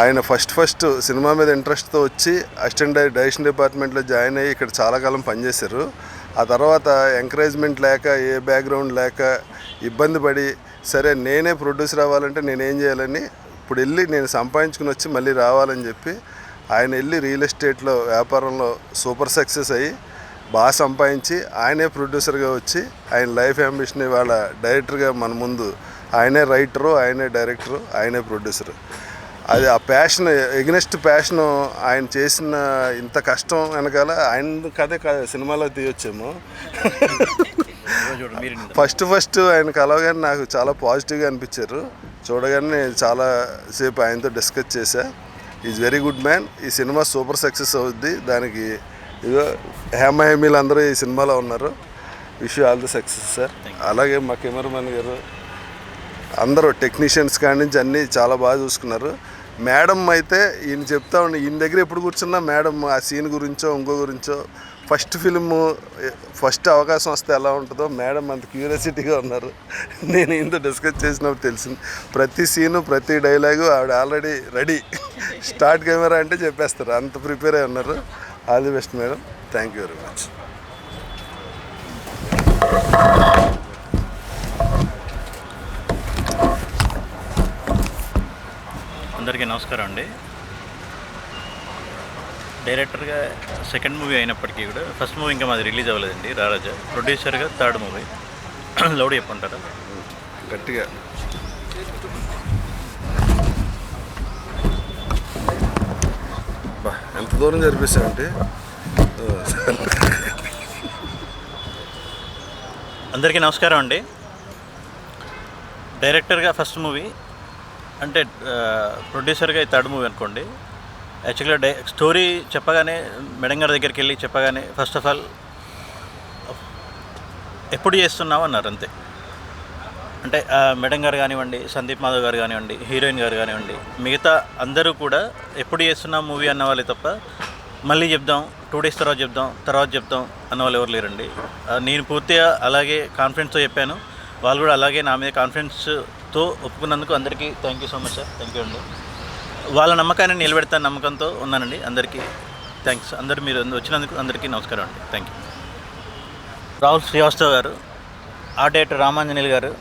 ఆయన first first cinema మీద ఇంట్రెస్ట్తో వచ్చి అసిస్టెంట్ డైరెక్షన్ డిపార్ట్మెంట్లో జాయిన్ అయ్యి ఇక్కడ చాలా కాలం పనిచేశారు. ఆ తర్వాత ఎంకరేజ్మెంట్ లేక ఏ బ్యాక్గ్రౌండ్ లేక ఇబ్బంది పడి సరే నేనే ప్రొడ్యూసర్ అవ్వాలంటే నేనేం చేయాలని ఇప్పుడు వెళ్ళి నేను సంపాదించుకుని వచ్చి మళ్ళీ రావాలని చెప్పి ఆయన వెళ్ళి రియల్ ఎస్టేట్లో వ్యాపారంలో సూపర్ సక్సెస్ అయ్యి బాగా సంపాదించి ఆయనే ప్రొడ్యూసర్గా వచ్చి ఆయన లైఫ్ అంబిషన్ వాళ్ళ డైరెక్టర్గా మన ముందు ఆయనే రైటరు ఆయనే డైరెక్టరు ఆయనే ప్రొడ్యూసరు అది ఆ ప్యాషన్ ఎగ్నెస్ట్ ప్యాషన్ ఆయన చేసిన ఇంత కష్టం వెనకాల ఆయన కథే సినిమాలో తీయొచ్చేమో. ఫస్ట్ ఫస్ట్ ఆయన కలవగానే నాకు చాలా పాజిటివ్గా అనిపించారు. చూడగానే చాలా సేపు ఆయనతో డిస్కస్ చేశా. ఈజ్ వెరీ గుడ్ మ్యాన్ ఈ సినిమా సూపర్ సక్సెస్ అవుద్ది. దానికి ఇదో హేమ హేమీలు అందరూ ఈ సినిమాలో ఉన్నారు. Wish all the success sir అలాగే మా కెమెరామెన్ గారు అందరూ టెక్నీషియన్స్ కాడి నుంచి అన్నీ చాలా బాగా చూసుకున్నారు. మేడం అయితే ఈయన చెప్తా ఉండి ఈయన దగ్గర ఎప్పుడు కూర్చున్నా మేడం ఆ సీన్ గురించో ఇంకో గురించో ఫస్ట్ ఫిలిం ఫస్ట్ అవకాశం వస్తే ఎలా ఉంటుందో మేడం అంత క్యూరియాసిటీగా ఉన్నారు. నేను ఇంత డిస్కస్ చేసినప్పుడు తెలిసింది. ప్రతి సీను ప్రతి డైలాగు ఆవిడ ఆల్రెడీ రెడీ స్టార్ట్ కెమెరా అంటే చెప్పేస్తారు. అంత ప్రిపేర్ అయి ఉన్నారు. All the best madam. Thank you very much అందరికీ నమస్కారం అండి. డైరెక్టర్గా సెకండ్ మూవీ అయినప్పటికీ కూడా ఫస్ట్ మూవీ ఇంకా మాది రిలీజ్ అవ్వలేదండి రారాజా. ప్రొడ్యూసర్గా థర్డ్ మూవీ. లౌడ్ చెప్పంటారా గట్టిగా. బా ఎంత దూరం జరిపేశావంటే అందరికీ నమస్కారం అండి. డైరెక్టర్గా ఫస్ట్ మూవీ అంటే ప్రొడ్యూసర్గా ఈ థర్డ్ మూవీ అనుకోండి యాక్చువల్గా డై స్టోరీ చెప్పగానే మేడం గారి దగ్గరికి వెళ్ళి చెప్పగానే ఫస్ట్ ఆఫ్ ఆల్ ఎప్పుడు చేస్తున్నావు అన్నారు అంతే. అంటే మేడం గారు కానివ్వండి సందీప్ మాధవ్ గారు కానివ్వండి హీరోయిన్ గారు కానివ్వండి మిగతా అందరూ కూడా ఎప్పుడు చేస్తున్నాం మూవీ అన్న వాళ్ళే తప్ప మళ్ళీ చెప్దాం టూ డేస్ తర్వాత చెప్దాం తర్వాత చెప్దాం అన్న వాళ్ళు ఎవరు లేరండి. నేను పూర్తిగా అలాగే కాన్ఫిడెన్స్తో చెప్పాను. వాళ్ళు కూడా అలాగే నా మీద కాన్ఫిడెన్స్ తో ఒప్పుకున్నందుకు అందరికీ thank you so much sir thank you అండి. వాళ్ళ నమ్మకాన్ని నిలబెడతాను నమ్మకంతో ఉన్నానండి. అందరికీ థ్యాంక్స్ అందరు మీరు వచ్చినందుకు అందరికీ నమస్కారం అండి. థ్యాంక్ యూ రాహుల్ శ్రీవాస్తవ్ గారు ఆర్ట్ డైరెక్టర్ రామాంజనేయులు గారు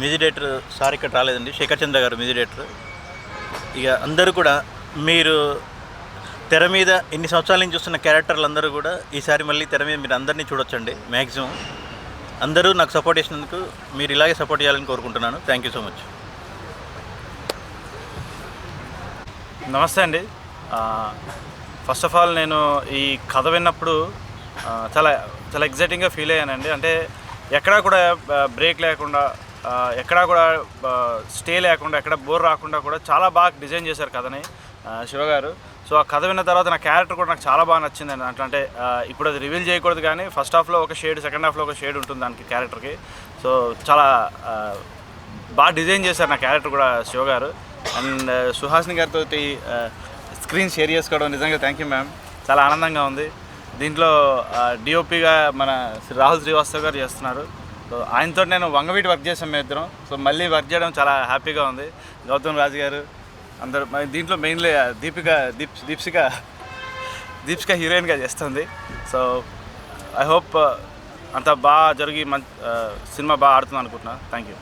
మ్యూజిక్ డైరెక్టర్ సార్ ఇక్కడ రాలేదండి. శేఖర్ చంద్ర గారు మ్యూజిక్ డైరెక్టర్. ఇక అందరూ కూడా మీరు తెర మీద ఎన్ని సంవత్సరాల నుంచి చూస్తున్న క్యారెక్టర్లు అందరూ కూడా ఈసారి మళ్ళీ తెర మీద మీరు అందరినీ చూడొచ్చండి. మ్యాక్సిమం అందరూ నాకు సపోర్ట్ చేసినందుకు మీరు ఇలాగే సపోర్ట్ చేయాలని కోరుకుంటున్నాను. థ్యాంక్ యూ సో మచ్ నమస్తే అండి. ఫస్ట్ ఆఫ్ ఆల్ నేను ఈ కథ విన్నప్పుడు చాలా చాలా ఎగ్జైటింగ్గా ఫీల్ అయ్యానండి. అంటే ఎక్కడా కూడా బ్రేక్ లేకుండా ఎక్కడా కూడా స్టే లేకుండా ఎక్కడ బోర్ రాకుండా కూడా చాలా బాగా డిజైన్ చేశారు కథని శివగారు శివ గారు. సో ఆ కథ విన్న తర్వాత నా క్యారెక్టర్ కూడా నాకు చాలా బాగా నచ్చిందండి అట్లా అంటే ఇప్పుడు అది రివీల్ చేయకూడదు కానీ ఫస్ట్ హాఫ్లో ఒక షేడ్ సెకండ్ హాఫ్లో ఒక షేడ్ ఉంటుంది దానికి క్యారెక్టర్కి. సో చాలా బాగా డిజైన్ చేశారు నా క్యారెక్టర్ కూడా శివ గారు. అండ్ సుహాసిని గారితో స్క్రీన్ షేర్ చేసుకోవడం నిజంగా థ్యాంక్ యూ మ్యామ్ చాలా ఆనందంగా ఉంది. దీంట్లో డిఓపిగా మన శ్రీ రాహుల్ శ్రీవాస్తవ్ గారు చేస్తున్నారు. సో ఆయనతో నేను వంగవీటి వర్క్ చేసాం మేము ఇద్దరం సో మళ్ళీ వర్క్ చేయడం చాలా హ్యాపీగా ఉంది. గౌతమ్ రాజు గారు అందరు దీంట్లో మెయిన్లీ దీపిక దీప్ దీప్సిక దీప్సిక హీరోయిన్గా చేస్తుంది. సో ఐ హోప్ అంతా బాగా జరిగి మంచి సినిమా బాగా ఆడుతుంది అనుకుంటున్నాను థ్యాంక్ యూ